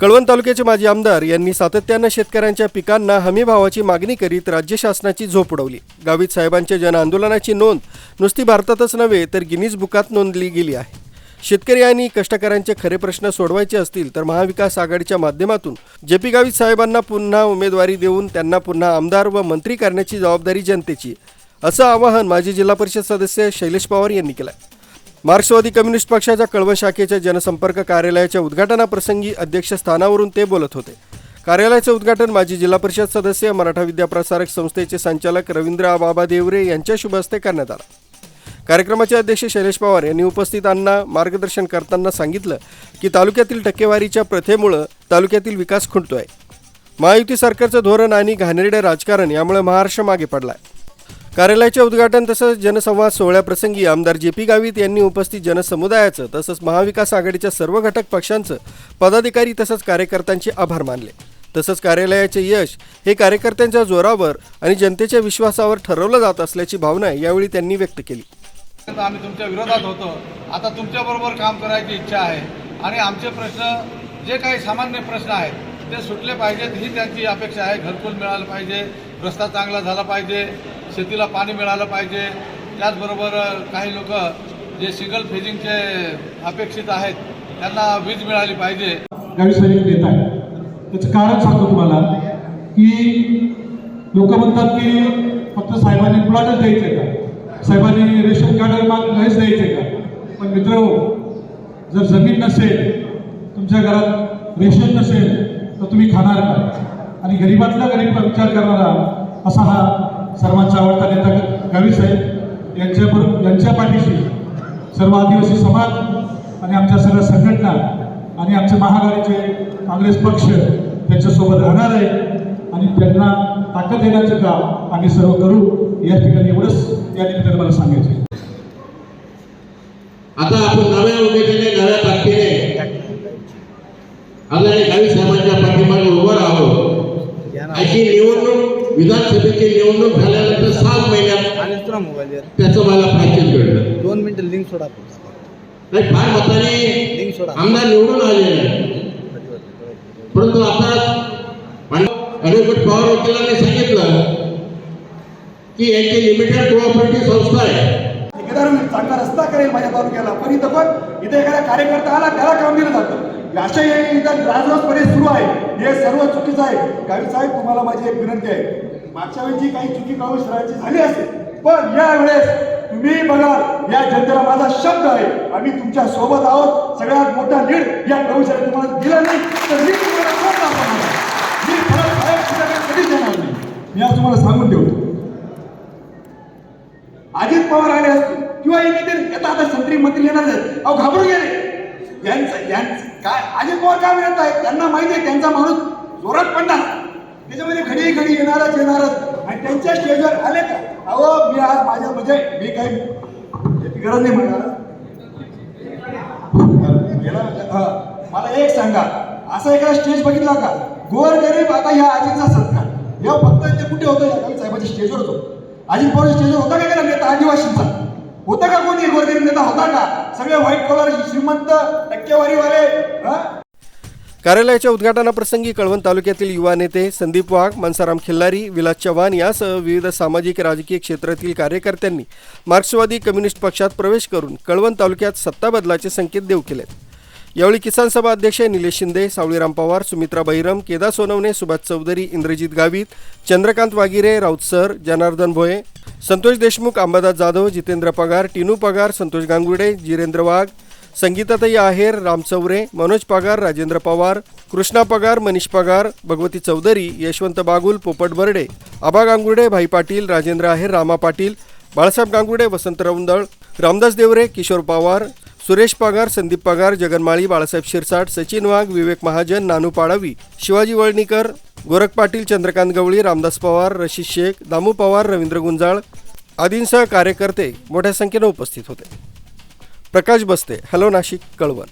कळवण तालुक्याचे माजी आमदार यांनी सातत्यानं शेतकऱ्यांच्या पिकांना हमीभावाची मागणी करीत राज्य शासनाची झोप उडवली. गावित साहेबांच्या जनआंदोलनाची नोंद नुसती भारतातच नव्हे तर गिनीज बुकात नोंदली गेली आहे. शेतकरी आणि कष्टकऱ्यांचे खरे प्रश्न सोडवायचे असतील तर महाविकास आघाडीच्या माध्यमातून जे पी गावित साहेबांना पुन्हा उमेदवारी देऊन त्यांना पुन्हा आमदार व मंत्री करण्याची जबाबदारी जनतेची असं आवाहन माजी जिल्हा परिषद सदस्य शैलेश पवार यांनी केलं आहे मार्क्सवादी कम्युनिस्ट पक्षाच्या कळवण शाखेच्या जनसंपर्क कार्यालयाच्या उद्घाटनाप्रसंगी अध्यक्षस्थानावरून ते बोलत होते. कार्यालयाचे उद्घाटन माजी जिल्हा परिषद सदस्य मराठा विद्याप्रसारक संस्थेचे संचालक रवींद्र बाबा देवरे यांच्या शुभ हस्ते करण्यात आला. कार्यक्रमाचे अध्यक्ष शैलेश पवार यांनी उपस्थितांना मार्गदर्शन करताना सांगितलं की तालुक्यातील टक्केवारीच्या प्रथेमुळं तालुक्यातील विकास खुंटतोय. महायुती सरकारचं धोरण आणि घाणेरडे राजकारण यामुळे महाराष्ट्र मागे पडला आहे कार्यालयाचे उद्घाटन तसंच जनसंवाद सोहळ्याप्रसंगी आमदार जे पी गावित यांनी उपस्थित जनसमुदायाचं तसंच महाविकास आघाडीच्या सर्व घटक पक्षांचं पदाधिकारी तसंच कार्यकर्त्यांचे आभार मानले. तसंच कार्यालयाचे यश हे कार्यकर्त्यांच्या जोरावर आणि जनतेच्या विश्वासावर ठरवलं जात असल्याची भावना यावेळी त्यांनी व्यक्त केली. आम्ही तुमच्या विरोधात होतो. आता तुमच्याबरोबर काम करायची इच्छा आहे. आणि आमचे प्रश्न जे काही सामान्य प्रश्न आहेत ते सुटले पाहिजेत. ही त्यांची अपेक्षा आहे. घरकुल मिळालं पाहिजे. रस्ता चांगला झाला पाहिजे. शेतीला पाणी मिळालं पाहिजे. त्याचबरोबर काही लोक जे सिंगल फेजिंगचे अपेक्षित आहेत त्यांना वीज मिळाली पाहिजे. व्यावसायिक देत नेता आहे त्याचं कारण सांगतो तुम्हाला की लोक म्हणतात की फक्त साहेबांनी प्लॉटच द्यायचे का? साहेबांनी रेशन कार्ड माग नाहीच द्यायचे का? पण मित्र जर जमीन नसेल तुमच्या घरात रेशन नसेल तर तुम्ही खाणार का? आणि गरीबातला गरीब विचार करणारा असा हा सर्वांचा आवडता नेता गावी साहेब यांच्याबरोबर यांच्या पाठीशी सर्व आदिवासी समाज आणि आमच्या सर्व संघटना आणि आमचे महागाडीचे काँग्रेस पक्ष त्यांच्यासोबत राहणार आहे आणि त्यांना ताकद देण्याचं काम आम्ही सर्व करू. या ठिकाणी एवढंच. या निमित्ताने मला सांगायचं आता आपण नव्या उमेदीने नव्या ताकदीने आता गावी साहेबांच्या पाठीमागे उभं राहावं. अशी निवडणूक विधानसभेची निवडणूक झाल्यानंतर सात महिन्यात आणि तुला मोबाईल त्याचं मला प्राचीन घडलं दोन मिनिटं लिंक सोडा नाही फार मताने लिंक सोडा. आमदार निवडून आलेले परंतु आता ॲडव्होकेट पवार वकिलांनी सांगितलं की यांची लिमिटेड कोऑपरेटिव्ह संस्था आहे. ठेकेदार चांगला रस्ता करेल माझ्या तालुक्याला. पण इथं पण इथे एखादा कार्यकर्ता आला त्याला काम दिलं जातं. अशा हे इथं राजरोसपणे सुरू आहे. हे सर्व चुकीचं आहे. गावी साहेब तुम्हाला माझी एक विनंती आहे. मागच्या वेळी काही चुकी काळू सरांची झाली असेल पण या वेळेस तुम्ही बघा या जनतेला माझा शब्द आहे. आम्ही तुमच्यासोबत आहोत. सगळ्यात मोठा लीड या प्रवेशाला तुम्हाला दिला नाही तर मी तुम्हाला मी फरक कधीच येणार नाही. मी आज तुम्हाला सांगून ठेवतो. अजित पवार आले असतील किंवा हे नेते येतात आता संत्री मंत्री येणार आहेत. अहो घाबरून गेले यांचं यांचं काय अजित पवार काय म्हणत आहेत? त्यांना माहिती आहे त्यांचा माणूस जोरात पडणार. त्याच्यामध्ये घडी घडी येणारच येणारच. आणि त्यांच्या स्टेजवर आले का? अहो मी आज माझ्या म्हणजे मी काही याची गरज नाही म्हणणार. मला एक सांगा. असा एखादा स्टेज बघितला का? गोर गरीब आता ह्या आजीचा सत्कार. या फक्त ते कुठे होतं? या साहेबाच्या स्टेजवर होतो. अजित पवार स्टेजवर होता का गेला नेता? आदिवासींचा. होता का कोणी? गोरगरीब नेता होता का? सगळे व्हाईट कॉलर श्रीमंत टक्केवारीवाले हा? कार्यालयाच्या उद्घाटनाप्रसंगी कळवण तालुक्यातील युवा नेते संदीप वाघ मनसाराम खिल्लारी विलास चव्हाण यासह विविध सामाजिक राजकीय क्षेत्रातील कार्यकर्त्यांनी मार्क्सवादी कम्युनिस्ट पक्षात प्रवेश करून कळवण तालुक्यात सत्ता बदलाचे संकेत देऊ केलेत. यावेळी किसान सभा अध्यक्ष निलेश शिंदे सावळीराम पवार सुमित्रा बहिरम केदा सोनवणे सुभाष चौधरी इंद्रजित गावित चंद्रकांत वागिरे राऊत सर जनार्दन भोये संतोष देशमुख अंबादास जाधव जितेंद्र पगार टिनू पगार संतोष गांगुडे जिरेंद्र वाघ संगीताताई आहेर राम चौरे मनोज पगार राजेंद्र पवार कृष्णा पगार मनीष पगार भगवती चौधरी यशवंत बागुल पोपट बर्डे आबा गांगुर्डे भाई पाटील राजेंद्र आहेर रामा पाटील बाळासाहेब गांगुडे वसंत रौंदळ रामदास देवरे किशोर पवार सुरेश पगार संदीप पगार जगनमाळी बाळासाहेब शिरसाट सचिन वाघ विवेक महाजन नानू पाडावी शिवाजी वळणीकर गोरख पाटील चंद्रकांत गवळी रामदास पवार रशीद शेख दामू पवार रवींद्र गुंजाळ आदींसह कार्यकर्ते मोठ्या संख्येनं उपस्थित होते. प्रकाश बसते. हॅलो नाशिक कळवण.